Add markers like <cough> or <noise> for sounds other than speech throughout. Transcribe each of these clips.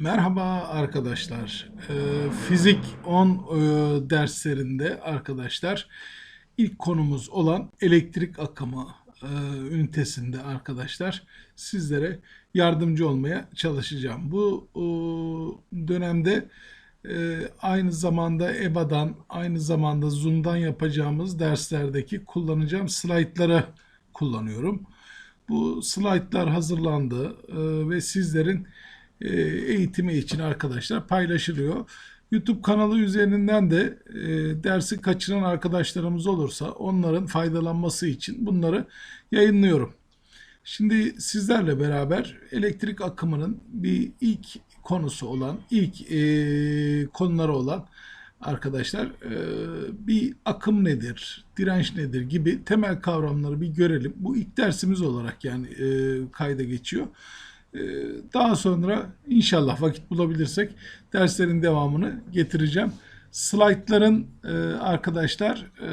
Merhaba arkadaşlar. Ee, Fizik 10 e, derslerinde arkadaşlar ilk konumuz olan elektrik akımı e, ünitesinde arkadaşlar sizlere yardımcı olmaya çalışacağım. Bu e, dönemde e, aynı zamanda EBA'dan aynı zamanda Zoom'dan yapacağımız derslerdeki kullanacağım slaytları kullanıyorum. Bu slaytlar hazırlandı e, ve sizlerin eğitimi için arkadaşlar paylaşılıyor. YouTube kanalı üzerinden de e, dersi kaçıran arkadaşlarımız olursa onların faydalanması için bunları yayınlıyorum. Şimdi sizlerle beraber elektrik akımının bir ilk konusu olan, ilk e, konuları olan arkadaşlar e, bir akım nedir, direnç nedir gibi temel kavramları bir görelim. Bu ilk dersimiz olarak yani e, kayda geçiyor. E, daha sonra inşallah vakit bulabilirsek derslerin devamını getireceğim. Slaytların e, arkadaşlar e,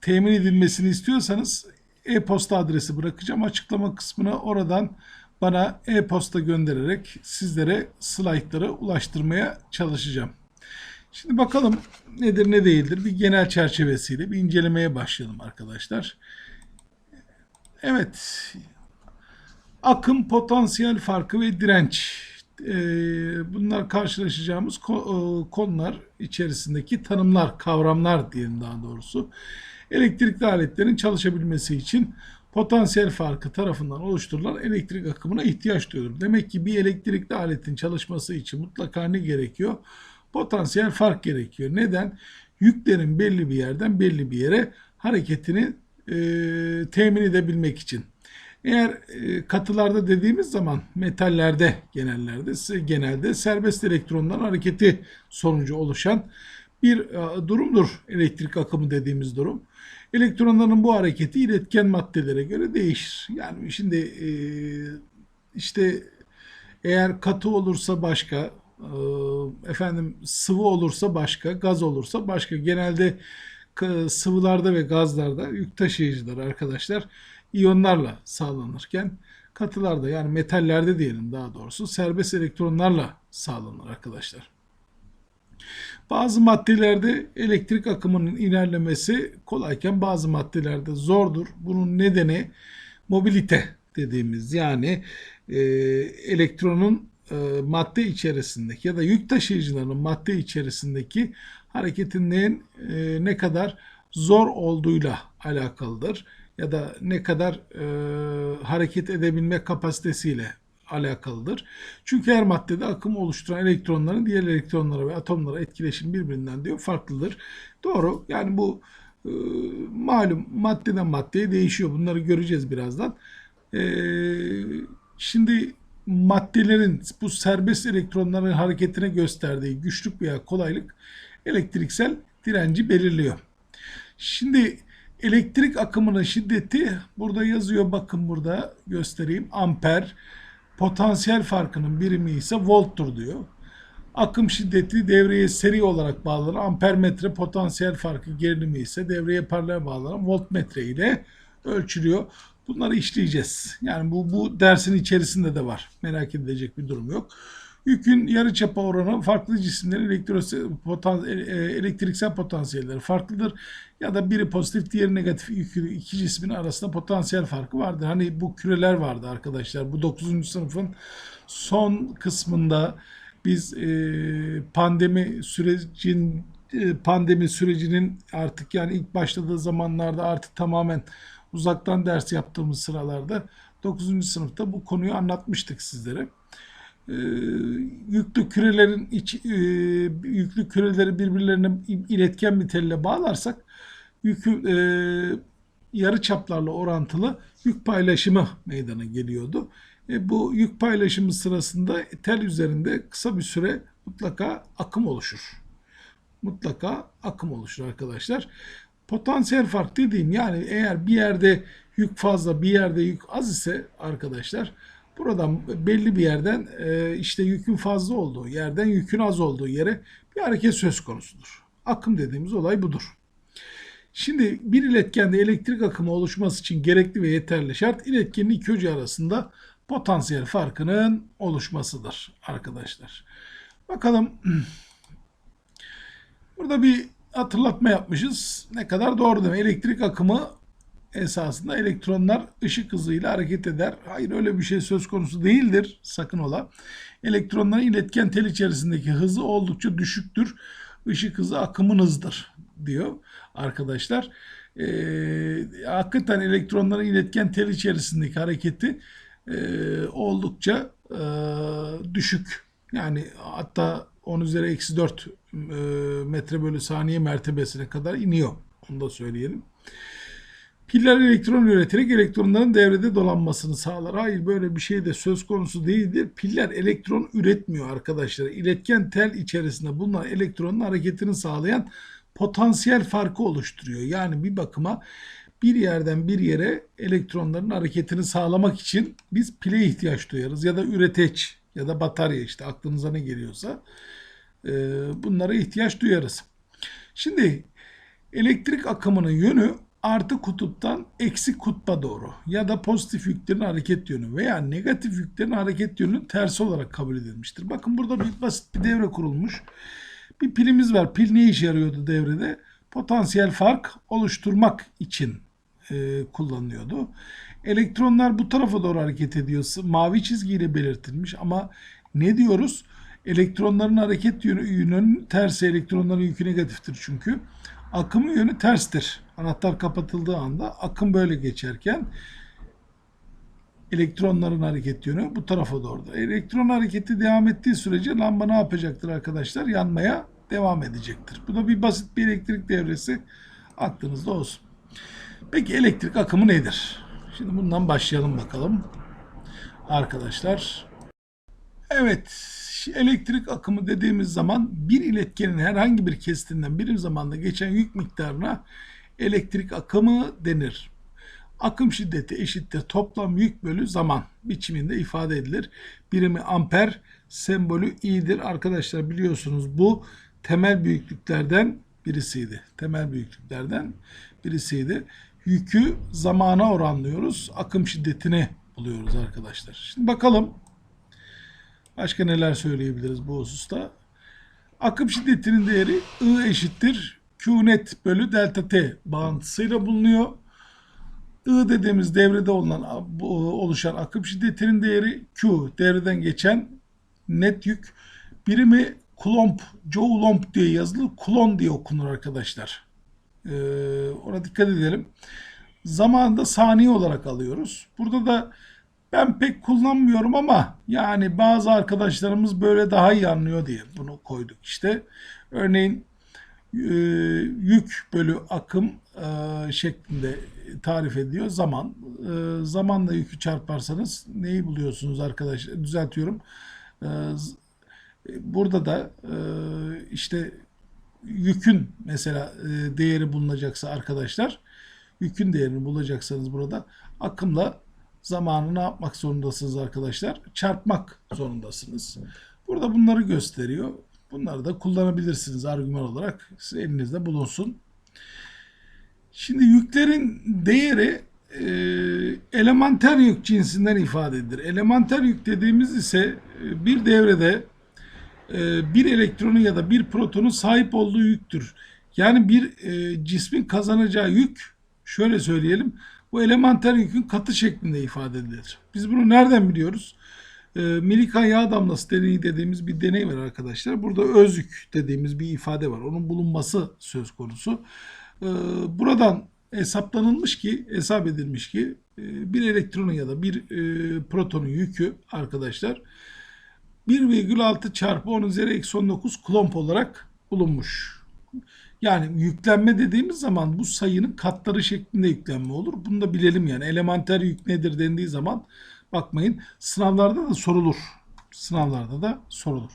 temin edilmesini istiyorsanız e-posta adresi bırakacağım açıklama kısmına oradan bana e-posta göndererek sizlere slaytları ulaştırmaya çalışacağım. Şimdi bakalım nedir ne değildir bir genel çerçevesiyle bir incelemeye başlayalım arkadaşlar. Evet akım, potansiyel farkı ve direnç. Ee, bunlar karşılaşacağımız e, konular içerisindeki tanımlar, kavramlar diyelim daha doğrusu. Elektrikli aletlerin çalışabilmesi için potansiyel farkı tarafından oluşturulan elektrik akımına ihtiyaç duyulur. Demek ki bir elektrikli aletin çalışması için mutlaka ne gerekiyor? Potansiyel fark gerekiyor. Neden? Yüklerin belli bir yerden belli bir yere hareketini e, temin edebilmek için. Eğer e, katılarda dediğimiz zaman metallerde genellerde genelde serbest elektronların hareketi sonucu oluşan bir e, durumdur elektrik akımı dediğimiz durum. Elektronların bu hareketi iletken maddelere göre değişir. Yani şimdi e, işte eğer katı olursa başka, efendim sıvı olursa başka, gaz olursa başka. Genelde sıvılarda ve gazlarda yük taşıyıcılar arkadaşlar iyonlarla sağlanırken katılarda yani metallerde diyelim daha doğrusu serbest elektronlarla sağlanır arkadaşlar. Bazı maddelerde elektrik akımının ilerlemesi kolayken bazı maddelerde zordur. Bunun nedeni mobilite dediğimiz yani e, elektronun e, madde içerisindeki ya da yük taşıyıcılarının madde içerisindeki hareketinin e, ne kadar zor olduğuyla alakalıdır ya da ne kadar e, hareket edebilme kapasitesiyle alakalıdır. Çünkü her maddede akım oluşturan elektronların diğer elektronlara ve atomlara etkileşim birbirinden diyor farklıdır. Doğru. Yani bu e, malum maddeden maddeye değişiyor. Bunları göreceğiz birazdan. E, şimdi maddelerin bu serbest elektronların hareketine gösterdiği güçlük veya kolaylık elektriksel direnci belirliyor. Şimdi elektrik akımının şiddeti burada yazıyor bakın burada göstereyim amper potansiyel farkının birimi ise volttur diyor. Akım şiddeti devreye seri olarak bağlanan ampermetre potansiyel farkı gerilimi ise devreye paralel bağlanan voltmetre ile ölçülüyor. Bunları işleyeceğiz. Yani bu, bu dersin içerisinde de var. Merak edilecek bir durum yok. Yükün yarıçapı oranı farklı cisimlerin potan- e- elektriksel potansiyelleri farklıdır. Ya da biri pozitif diğeri negatif yükü iki cismin arasında potansiyel farkı vardır. Hani bu küreler vardı arkadaşlar. Bu 9. sınıfın son kısmında biz e, pandemi sürecin e, pandemi sürecinin artık yani ilk başladığı zamanlarda artık tamamen uzaktan ders yaptığımız sıralarda 9. sınıfta bu konuyu anlatmıştık sizlere e, yüklü kürelerin iç, e, yüklü küreleri birbirlerine iletken bir telle bağlarsak yükü e, yarı çaplarla orantılı yük paylaşımı meydana geliyordu. E, bu yük paylaşımı sırasında tel üzerinde kısa bir süre mutlaka akım oluşur. Mutlaka akım oluşur arkadaşlar. Potansiyel fark dediğim yani eğer bir yerde yük fazla bir yerde yük az ise arkadaşlar Buradan belli bir yerden e, işte yükün fazla olduğu yerden yükün az olduğu yere bir hareket söz konusudur. Akım dediğimiz olay budur. Şimdi bir iletkende elektrik akımı oluşması için gerekli ve yeterli şart iletkenin iki ucu arasında potansiyel farkının oluşmasıdır arkadaşlar. Bakalım <clears throat> burada bir hatırlatma yapmışız. Ne kadar doğru değil mi? Elektrik akımı esasında elektronlar ışık hızıyla hareket eder. Hayır öyle bir şey söz konusu değildir. Sakın ola. Elektronların iletken tel içerisindeki hızı oldukça düşüktür. Işık hızı akımın hızıdır diyor arkadaşlar. Ee, hakikaten elektronların iletken tel içerisindeki hareketi e, oldukça e, düşük. Yani hatta 10 üzeri eksi 4 e, metre bölü saniye mertebesine kadar iniyor. Onu da söyleyelim. Piller elektron üreterek elektronların devrede dolanmasını sağlar. Hayır böyle bir şey de söz konusu değildir. Piller elektron üretmiyor arkadaşlar. İletken tel içerisinde bulunan elektronun hareketini sağlayan potansiyel farkı oluşturuyor. Yani bir bakıma bir yerden bir yere elektronların hareketini sağlamak için biz pile ihtiyaç duyarız ya da üreteç ya da batarya işte aklınıza ne geliyorsa e, bunlara ihtiyaç duyarız. Şimdi elektrik akımının yönü artı kutuptan eksi kutba doğru ya da pozitif yüklerin hareket yönü veya negatif yüklerin hareket yönünün tersi olarak kabul edilmiştir. Bakın burada bir basit bir devre kurulmuş. Bir pilimiz var. Pil ne işe yarıyordu devrede? Potansiyel fark oluşturmak için e, kullanılıyordu. Elektronlar bu tarafa doğru hareket ediyor. Mavi çizgiyle belirtilmiş ama ne diyoruz? Elektronların hareket yönü, yönünün tersi elektronların yükü negatiftir çünkü. Akımın yönü terstir. Anahtar kapatıldığı anda akım böyle geçerken elektronların hareket yönü bu tarafa doğru. Elektron hareketi devam ettiği sürece lamba ne yapacaktır arkadaşlar? Yanmaya devam edecektir. Bu da bir basit bir elektrik devresi aklınızda olsun. Peki elektrik akımı nedir? Şimdi bundan başlayalım bakalım. Arkadaşlar. Evet, elektrik akımı dediğimiz zaman bir iletkenin herhangi bir kesitinden birim zamanda geçen yük miktarına elektrik akımı denir. Akım şiddeti eşittir toplam yük bölü zaman biçiminde ifade edilir. Birimi amper, sembolü i'dir. Arkadaşlar biliyorsunuz bu temel büyüklüklerden birisiydi. Temel büyüklüklerden birisiydi. Yükü zamana oranlıyoruz. Akım şiddetini buluyoruz arkadaşlar. Şimdi bakalım başka neler söyleyebiliriz bu hususta. Akım şiddetinin değeri I eşittir Q net bölü delta T bağıntısıyla bulunuyor. I dediğimiz devrede olunan oluşan akım şiddetinin değeri Q devreden geçen net yük birimi Coulomb, Joulomb diye yazılır. Coulomb diye okunur arkadaşlar. Ee, ona dikkat edelim. Zamanında saniye olarak alıyoruz. Burada da ben pek kullanmıyorum ama yani bazı arkadaşlarımız böyle daha iyi anlıyor diye bunu koyduk işte. Örneğin e, yük bölü akım e, şeklinde tarif ediyor zaman. E, zamanla yükü çarparsanız neyi buluyorsunuz arkadaşlar? Düzeltiyorum. E, burada da e, işte yükün mesela e, değeri bulunacaksa arkadaşlar yükün değerini bulacaksanız burada akımla zamanı ne yapmak zorundasınız arkadaşlar? Çarpmak zorundasınız. Burada bunları gösteriyor. Bunları da kullanabilirsiniz argüman olarak. Siz elinizde bulunsun. Şimdi yüklerin değeri e, elementer yük cinsinden ifade edilir. Elementer yük dediğimiz ise e, bir devrede e, bir elektronu ya da bir protonu sahip olduğu yüktür. Yani bir e, cismin kazanacağı yük şöyle söyleyelim bu elementer yükün katı şeklinde ifade edilir. Biz bunu nereden biliyoruz? E, Millikan yağ damlası deneyi dediğimiz bir deney var arkadaşlar. Burada öz yük dediğimiz bir ifade var. Onun bulunması söz konusu. E, buradan hesaplanılmış ki, hesap edilmiş ki e, bir elektronun ya da bir e, protonun yükü arkadaşlar 1,6 çarpı 10 üzeri eksi 19 klomp olarak bulunmuş. Yani yüklenme dediğimiz zaman bu sayının katları şeklinde yüklenme olur. Bunu da bilelim yani. Elementer yük nedir dendiği zaman bakmayın sınavlarda da sorulur. Sınavlarda da sorulur.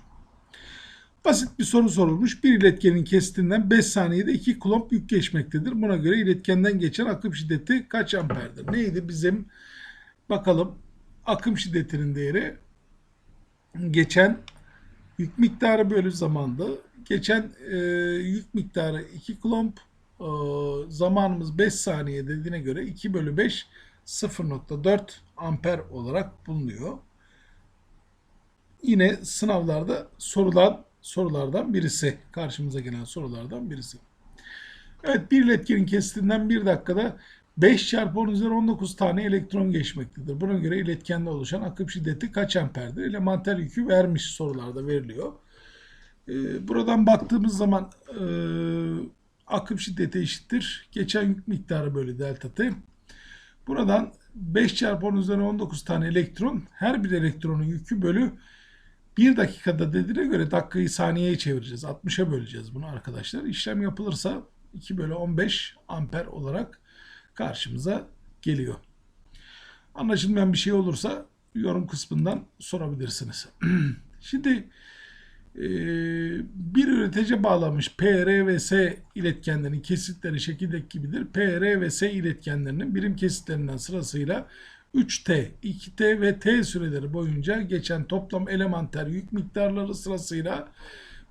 Basit bir soru sorulmuş. Bir iletkenin kesitinden 5 saniyede 2 klomp yük geçmektedir. Buna göre iletkenden geçen akım şiddeti kaç amperdir? Neydi bizim? Bakalım. Akım şiddetinin değeri geçen yük miktarı bölü zamanda geçen e, yük miktarı 2 klomp e, zamanımız 5 saniye dediğine göre 2 bölü 5 0.4 amper olarak bulunuyor. Yine sınavlarda sorulan sorulardan birisi. Karşımıza gelen sorulardan birisi. Evet bir iletkenin kesitinden bir dakikada 5 çarpı 10 üzeri 19 tane elektron geçmektedir. Buna göre iletkende oluşan akım şiddeti kaç amperdir? Elementer yükü vermiş sorularda veriliyor. Ee, buradan baktığımız zaman e, akım şiddeti eşittir. Geçen yük miktarı bölü delta t. Buradan 5 çarpı 10 üzeri 19 tane elektron her bir elektronun yükü bölü 1 dakikada dediğine göre dakikayı saniyeye çevireceğiz. 60'a böleceğiz bunu arkadaşlar. İşlem yapılırsa 2 bölü 15 amper olarak karşımıza geliyor. Anlaşılmayan bir şey olursa yorum kısmından sorabilirsiniz. <clears throat> Şimdi bir üretici bağlamış PR ve iletkenlerinin kesitleri şekildeki gibidir. PR iletkenlerinin birim kesitlerinden sırasıyla 3T, 2T ve T süreleri boyunca geçen toplam elementer yük miktarları sırasıyla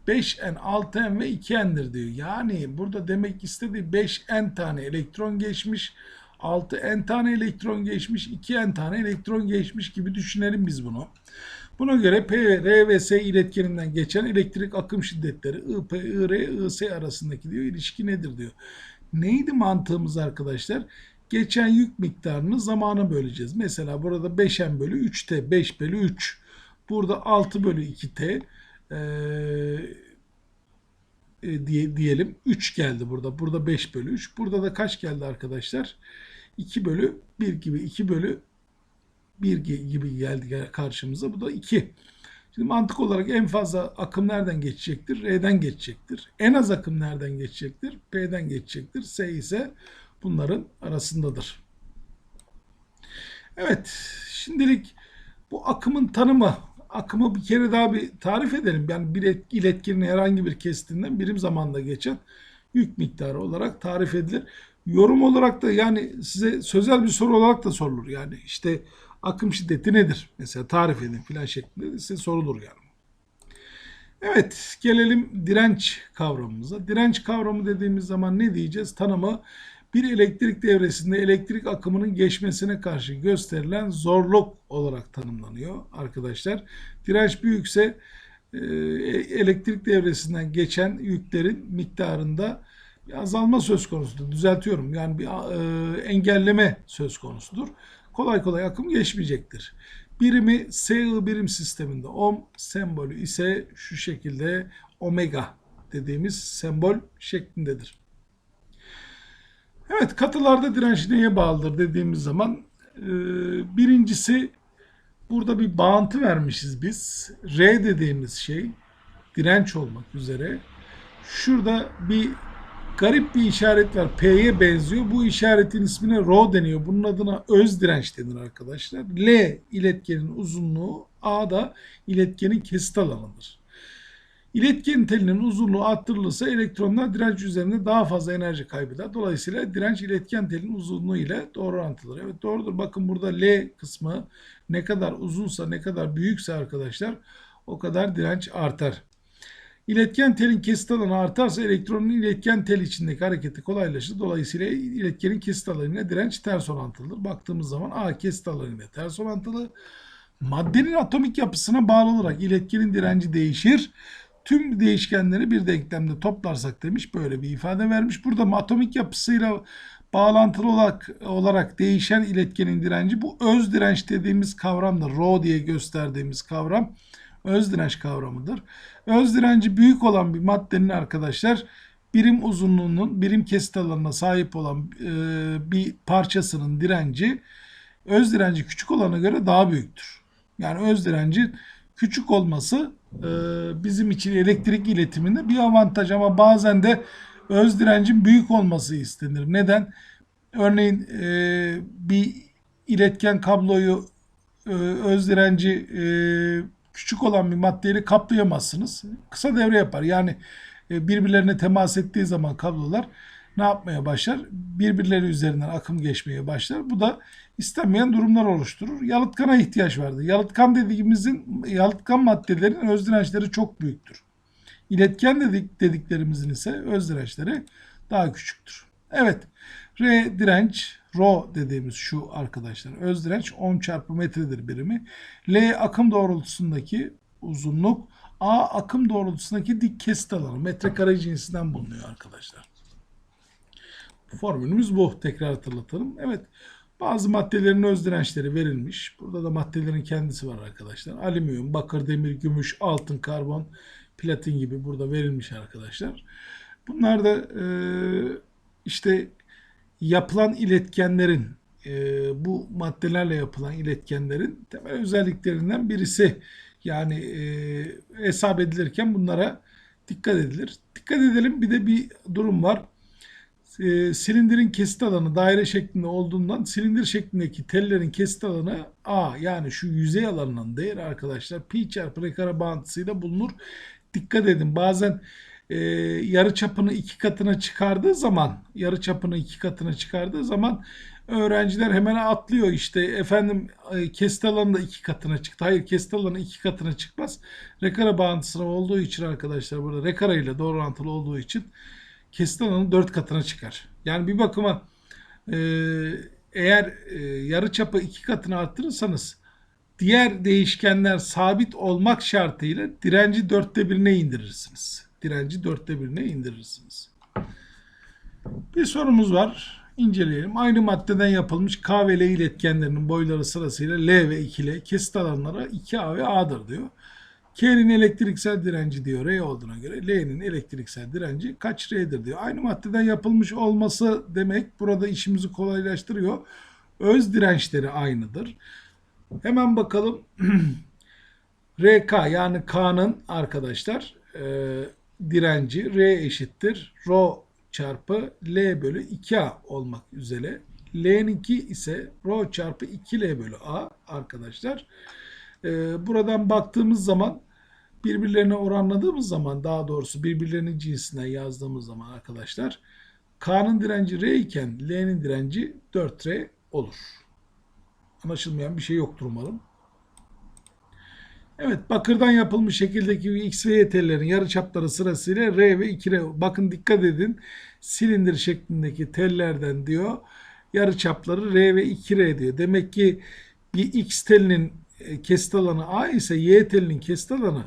5N, 6N ve 2N'dir diyor. Yani burada demek istediği 5N tane elektron geçmiş, 6N tane elektron geçmiş, 2N tane elektron geçmiş gibi düşünelim biz bunu. Buna göre P, R ve S iletkeninden geçen elektrik akım şiddetleri IP, IR, IS arasındaki diyor ilişki nedir diyor. Neydi mantığımız arkadaşlar? Geçen yük miktarını zamana böleceğiz. Mesela burada 5N bölü 3T, 5 bölü 3. Burada 6 bölü 2T e, diye, diyelim 3 geldi burada. Burada 5 bölü 3. Burada da kaç geldi arkadaşlar? 2 bölü 1 gibi 2 bölü 1 gibi geldi karşımıza. Bu da 2. Şimdi mantık olarak en fazla akım nereden geçecektir? R'den geçecektir. En az akım nereden geçecektir? P'den geçecektir. S ise bunların arasındadır. Evet, şimdilik bu akımın tanımı, akımı bir kere daha bir tarif edelim. Yani bir et, iletkenin herhangi bir kesitinden birim zamanda geçen yük miktarı olarak tarif edilir. Yorum olarak da yani size sözel bir soru olarak da sorulur. Yani işte akım şiddeti nedir? Mesela tarif edin filan şeklinde size sorulur yani. Evet gelelim direnç kavramımıza. Direnç kavramı dediğimiz zaman ne diyeceğiz? Tanımı bir elektrik devresinde elektrik akımının geçmesine karşı gösterilen zorluk olarak tanımlanıyor arkadaşlar. Direnç büyükse e, elektrik devresinden geçen yüklerin miktarında bir azalma söz konusudur. Düzeltiyorum. Yani bir e, engelleme söz konusudur. Kolay kolay akım geçmeyecektir. Birimi SI birim sisteminde ohm sembolü ise şu şekilde omega dediğimiz sembol şeklindedir. Evet katılarda direnç neye bağlıdır dediğimiz zaman e, birincisi burada bir bağıntı vermişiz biz. R dediğimiz şey direnç olmak üzere. Şurada bir garip bir işaret var. P'ye benziyor. Bu işaretin ismine Rho deniyor. Bunun adına öz direnç denir arkadaşlar. L iletkenin uzunluğu, A da iletkenin kesit alanıdır. İletken telinin uzunluğu arttırılırsa elektronlar direnç üzerinde daha fazla enerji kaybeder. Dolayısıyla direnç iletken telin uzunluğu ile doğru orantılıdır. Evet doğrudur. Bakın burada L kısmı ne kadar uzunsa ne kadar büyükse arkadaşlar o kadar direnç artar. İletken telin kesit alanı artarsa elektronun iletken tel içindeki hareketi kolaylaşır. Dolayısıyla iletkenin kesit alanı direnç ters orantılıdır. Baktığımız zaman A kesit alanı ters orantılı. Maddenin atomik yapısına bağlı olarak iletkenin direnci değişir. Tüm değişkenleri bir denklemde toplarsak demiş böyle bir ifade vermiş. Burada atomik yapısıyla bağlantılı olarak, olarak değişen iletkenin direnci bu öz direnç dediğimiz kavramdır. Rho diye gösterdiğimiz kavram öz direnç kavramıdır. Öz direnci büyük olan bir maddenin arkadaşlar birim uzunluğunun birim kesit alanına sahip olan e, bir parçasının direnci öz direnci küçük olana göre daha büyüktür. Yani öz direnci küçük olması e, bizim için elektrik iletiminde bir avantaj ama bazen de öz direncin büyük olması istenir. Neden? Örneğin e, bir iletken kabloyu e, öz direnci e, küçük olan bir maddeyle kaplayamazsınız. Kısa devre yapar. Yani e, birbirlerine temas ettiği zaman kablolar ne yapmaya başlar? Birbirleri üzerinden akım geçmeye başlar. Bu da istenmeyen durumlar oluşturur. Yalıtkana ihtiyaç vardır. Yalıtkan dediğimizin yalıtkan maddelerin öz dirençleri çok büyüktür. İletken dedik, dediklerimizin ise öz dirençleri daha küçüktür. Evet, R direnç Rho dediğimiz şu arkadaşlar. Öz direnç ohm çarpı metredir birimi. L akım doğrultusundaki uzunluk. A akım doğrultusundaki dik kesit alanı. Metrekare cinsinden bulunuyor arkadaşlar. Formülümüz bu. Tekrar hatırlatalım. Evet. Bazı maddelerin öz dirençleri verilmiş. Burada da maddelerin kendisi var arkadaşlar. Alüminyum, bakır, demir, gümüş, altın, karbon, platin gibi burada verilmiş arkadaşlar. Bunlar da e, işte yapılan iletkenlerin e, bu maddelerle yapılan iletkenlerin temel özelliklerinden birisi. Yani e, hesap edilirken bunlara dikkat edilir. Dikkat edelim bir de bir durum var. E, silindirin kesit alanı daire şeklinde olduğundan silindir şeklindeki tellerin kesit alanı A yani şu yüzey alanının değeri arkadaşlar pi çarpı r kare bağıntısıyla bulunur. Dikkat edin bazen e, yarı çapını iki katına çıkardığı zaman yarı çapını iki katına çıkardığı zaman öğrenciler hemen atlıyor işte efendim e, kesit alanı iki katına çıktı. Hayır alanı iki katına çıkmaz. Rekara bağıntısına olduğu için arkadaşlar burada rekara ile doğru orantılı olduğu için alanı dört katına çıkar. Yani bir bakıma e, eğer e, yarı çapı iki katına arttırırsanız diğer değişkenler sabit olmak şartıyla direnci dörtte birine indirirsiniz. Direnci dörtte birine indirirsiniz. Bir sorumuz var. İnceleyelim. Aynı maddeden yapılmış K ve L iletkenlerinin boyları sırasıyla L ve 2L kesit alanlara 2A ve A'dır diyor. K'nin elektriksel direnci diyor R olduğuna göre L'nin elektriksel direnci kaç R'dir diyor. Aynı maddeden yapılmış olması demek burada işimizi kolaylaştırıyor. Öz dirençleri aynıdır. Hemen bakalım. <clears throat> RK yani K'nın arkadaşlar e, direnci R eşittir. Rho çarpı L bölü 2A olmak üzere. L'ninki ise Rho çarpı 2L bölü A arkadaşlar. E, buradan baktığımız zaman birbirlerine oranladığımız zaman daha doğrusu birbirlerinin cinsinden yazdığımız zaman arkadaşlar K'nın direnci R iken L'nin direnci 4R olur. Anlaşılmayan bir şey yoktur umarım. Evet bakırdan yapılmış şekildeki X ve Y tellerin yarıçapları sırasıyla R ve 2R. Bakın dikkat edin silindir şeklindeki tellerden diyor yarıçapları R ve 2R diyor. Demek ki bir X telinin e, kesit alanı A ise Y telinin kesit alanı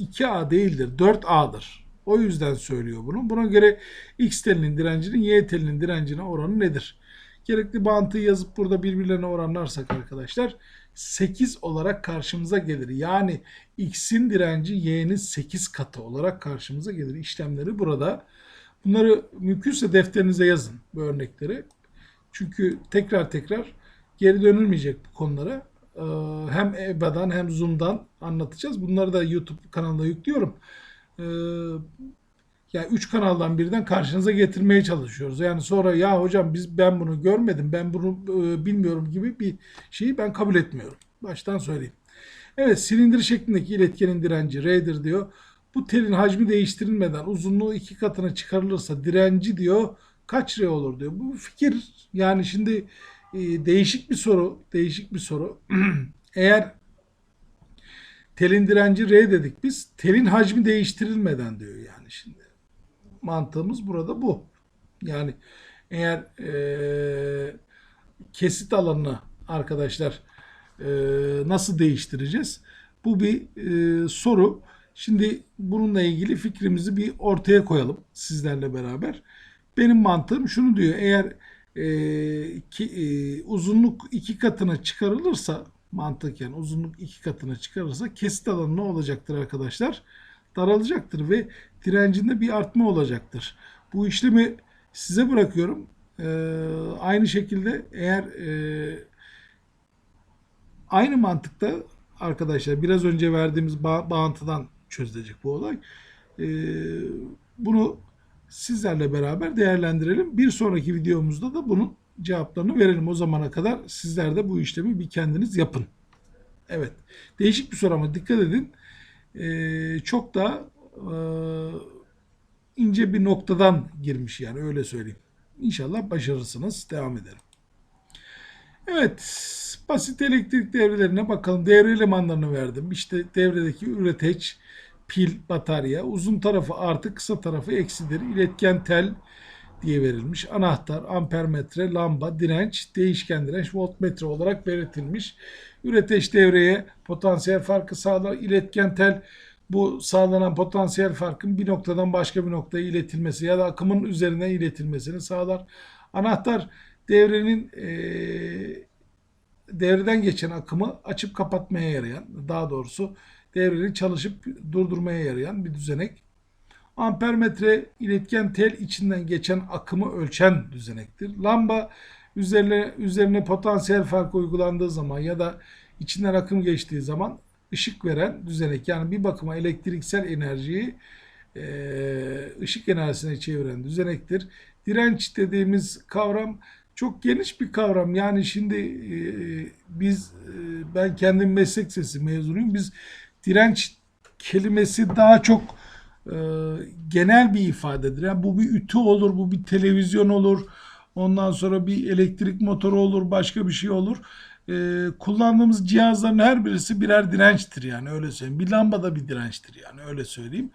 2A değildir 4A'dır. O yüzden söylüyor bunu. Buna göre X telinin direncinin Y telinin direncine oranı nedir? Gerekli bağıntıyı yazıp burada birbirlerine oranlarsak arkadaşlar 8 olarak karşımıza gelir. Yani X'in direnci Y'nin 8 katı olarak karşımıza gelir. İşlemleri burada. Bunları mümkünse defterinize yazın bu örnekleri. Çünkü tekrar tekrar geri dönülmeyecek bu konulara. Ee, Hem EBA'dan hem Zoom'dan anlatacağız. Bunları da YouTube kanalına yüklüyorum. Yani üç kanaldan birden karşınıza getirmeye çalışıyoruz. Yani sonra ya hocam biz ben bunu görmedim, ben bunu e, bilmiyorum gibi bir şeyi ben kabul etmiyorum. Baştan söyleyeyim. Evet silindir şeklindeki iletkenin direnci R'dir diyor. Bu telin hacmi değiştirilmeden uzunluğu iki katına çıkarılırsa direnci diyor kaç R olur diyor. Bu fikir yani şimdi e, değişik bir soru. Değişik bir soru. <clears throat> Eğer telin direnci R dedik biz. Telin hacmi değiştirilmeden diyor yani şimdi mantığımız burada bu. Yani eğer e, kesit alanını arkadaşlar e, nasıl değiştireceğiz? Bu bir e, soru. Şimdi bununla ilgili fikrimizi bir ortaya koyalım sizlerle beraber. Benim mantığım şunu diyor. Eğer e, ki, e, uzunluk iki katına çıkarılırsa mantıken uzunluk iki katına çıkarılırsa kesit alanı ne olacaktır arkadaşlar? Daralacaktır ve direncinde bir artma olacaktır. Bu işlemi size bırakıyorum. Ee, aynı şekilde eğer e, aynı mantıkta arkadaşlar biraz önce verdiğimiz ba bağıntıdan çözülecek bu olay. Ee, bunu sizlerle beraber değerlendirelim. Bir sonraki videomuzda da bunun cevaplarını verelim. O zamana kadar sizler de bu işlemi bir kendiniz yapın. Evet. Değişik bir soru ama dikkat edin e, çok da e, ince bir noktadan girmiş yani öyle söyleyeyim. İnşallah başarırsınız. Devam edelim. Evet. Basit elektrik devrelerine bakalım. Devre elemanlarını verdim. İşte devredeki üreteç, pil, batarya. Uzun tarafı artı, kısa tarafı eksidir. İletken tel, diye verilmiş. Anahtar, ampermetre, lamba, direnç, değişken direnç, voltmetre olarak belirtilmiş. Üreteç devreye potansiyel farkı sağlar. İletken tel bu sağlanan potansiyel farkın bir noktadan başka bir noktaya iletilmesi ya da akımın üzerine iletilmesini sağlar. Anahtar devrenin eee devreden geçen akımı açıp kapatmaya yarayan, daha doğrusu devrenin çalışıp durdurmaya yarayan bir düzenek. Ampermetre iletken tel içinden geçen akımı ölçen düzenektir. Lamba üzerine, üzerine potansiyel fark uygulandığı zaman ya da içinden akım geçtiği zaman ışık veren düzenek. Yani bir bakıma elektriksel enerjiyi e, ışık enerjisine çeviren düzenektir. Direnç dediğimiz kavram çok geniş bir kavram. Yani şimdi e, biz e, ben kendim meslek sesi mezunuyum. Biz direnç kelimesi daha çok genel bir ifadedir. Yani bu bir ütü olur, bu bir televizyon olur. Ondan sonra bir elektrik motoru olur, başka bir şey olur. E, kullandığımız cihazların her birisi birer dirençtir yani öyle söyleyeyim. Bir lamba da bir dirençtir yani öyle söyleyeyim.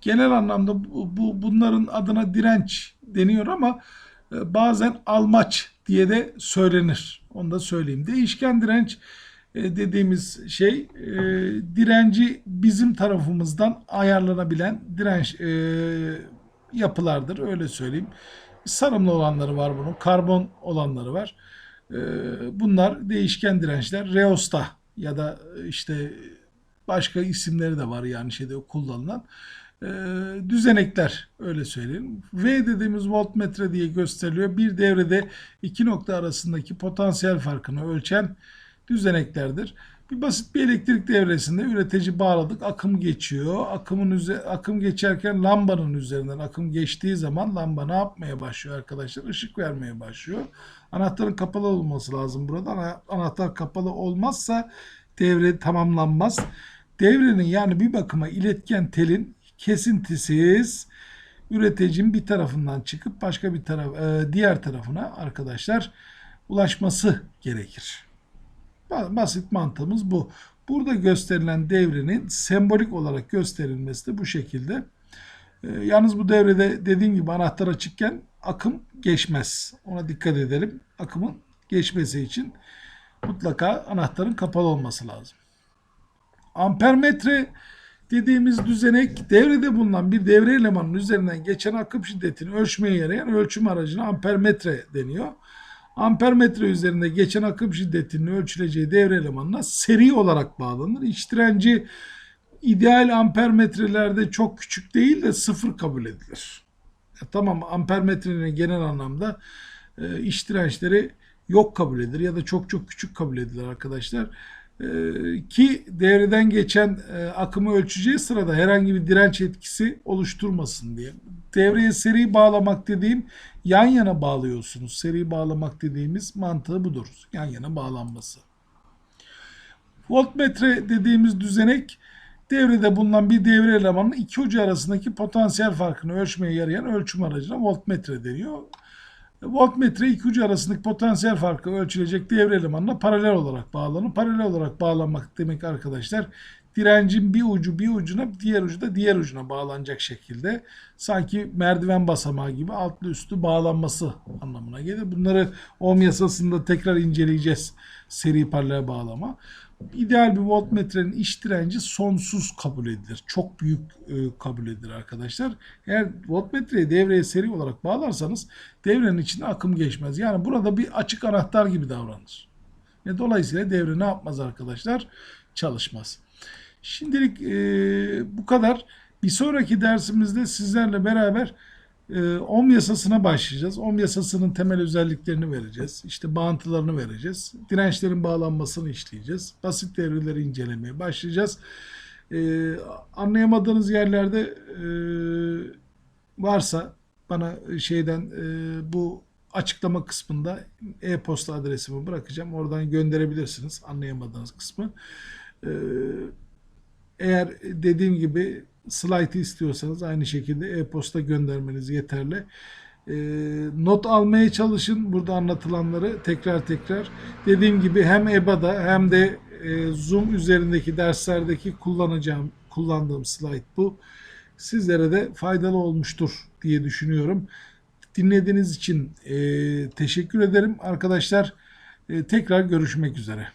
Genel anlamda bu, bu bunların adına direnç deniyor ama e, bazen almaç diye de söylenir. Onu da söyleyeyim. Değişken direnç e, dediğimiz şey e, direnci bizim tarafımızdan ayarlanabilen direnç yapılardır. Öyle söyleyeyim. Sarımlı olanları var bunun. Karbon olanları var. Bunlar değişken dirençler. Reosta ya da işte başka isimleri de var yani şeyde kullanılan e, düzenekler öyle söyleyeyim. V dediğimiz voltmetre diye gösteriliyor. Bir devrede iki nokta arasındaki potansiyel farkını ölçen düzeneklerdir. Bir basit bir elektrik devresinde üretici bağladık. Akım geçiyor. Akımın akım geçerken lambanın üzerinden akım geçtiği zaman lamba ne yapmaya başlıyor arkadaşlar? Işık vermeye başlıyor. Anahtarın kapalı olması lazım burada. Anahtar kapalı olmazsa devre tamamlanmaz. Devrenin yani bir bakıma iletken telin kesintisiz üreticinin bir tarafından çıkıp başka bir taraf e, diğer tarafına arkadaşlar ulaşması gerekir. Basit mantığımız bu. Burada gösterilen devrenin sembolik olarak gösterilmesi de bu şekilde. E, yalnız bu devrede dediğim gibi anahtar açıkken akım geçmez. Ona dikkat edelim. Akımın geçmesi için mutlaka anahtarın kapalı olması lazım. Ampermetre dediğimiz düzenek devrede bulunan bir devre elemanının üzerinden geçen akım şiddetini ölçmeye yarayan ölçüm aracına ampermetre deniyor. Ampermetre üzerinde geçen akım şiddetinin ölçüleceği devre elemanına seri olarak bağlanır. İç direnci ideal ampermetrelerde çok küçük değil de sıfır kabul edilir. Ya tamam ampermetrenin genel anlamda e, iç dirençleri yok kabul edilir ya da çok çok küçük kabul edilir arkadaşlar. Ee, ki devreden geçen e, akımı ölçeceği sırada herhangi bir direnç etkisi oluşturmasın diye. Devreye seri bağlamak dediğim yan yana bağlıyorsunuz. Seri bağlamak dediğimiz mantığı budur. Yan yana bağlanması. Voltmetre dediğimiz düzenek devrede bulunan bir devre elemanının iki ucu arasındaki potansiyel farkını ölçmeye yarayan ölçüm aracına voltmetre deniyor. Voltmetre iki ucu arasındaki potansiyel farkı ölçülecek devre elemanına paralel olarak bağlanır. Paralel olarak bağlanmak demek arkadaşlar direncin bir ucu bir ucuna diğer ucu da diğer ucuna bağlanacak şekilde sanki merdiven basamağı gibi altlı üstü bağlanması anlamına gelir. Bunları ohm yasasında tekrar inceleyeceğiz seri paralel bağlama. İdeal bir voltmetrenin iş direnci sonsuz kabul edilir. Çok büyük e, kabul edilir arkadaşlar. Eğer voltmetreyi devreye seri olarak bağlarsanız devrenin içinde akım geçmez. Yani burada bir açık anahtar gibi davranır. Ve dolayısıyla devre ne yapmaz arkadaşlar? Çalışmaz. Şimdilik e, bu kadar. Bir sonraki dersimizde sizlerle beraber e, ohm yasasına başlayacağız. Ohm yasasının temel özelliklerini vereceğiz. İşte bağıntılarını vereceğiz. Dirençlerin bağlanmasını işleyeceğiz. Basit devreleri incelemeye başlayacağız. E, anlayamadığınız yerlerde e, varsa bana şeyden e, bu açıklama kısmında e-posta adresimi bırakacağım. Oradan gönderebilirsiniz anlayamadığınız kısmı. E, eğer dediğim gibi slaytı istiyorsanız aynı şekilde e-posta göndermeniz yeterli. E, not almaya çalışın burada anlatılanları tekrar tekrar. Dediğim gibi hem EBA'da hem de e, Zoom üzerindeki derslerdeki kullanacağım kullandığım slayt bu. Sizlere de faydalı olmuştur diye düşünüyorum. dinlediğiniz için e, teşekkür ederim arkadaşlar. E, tekrar görüşmek üzere.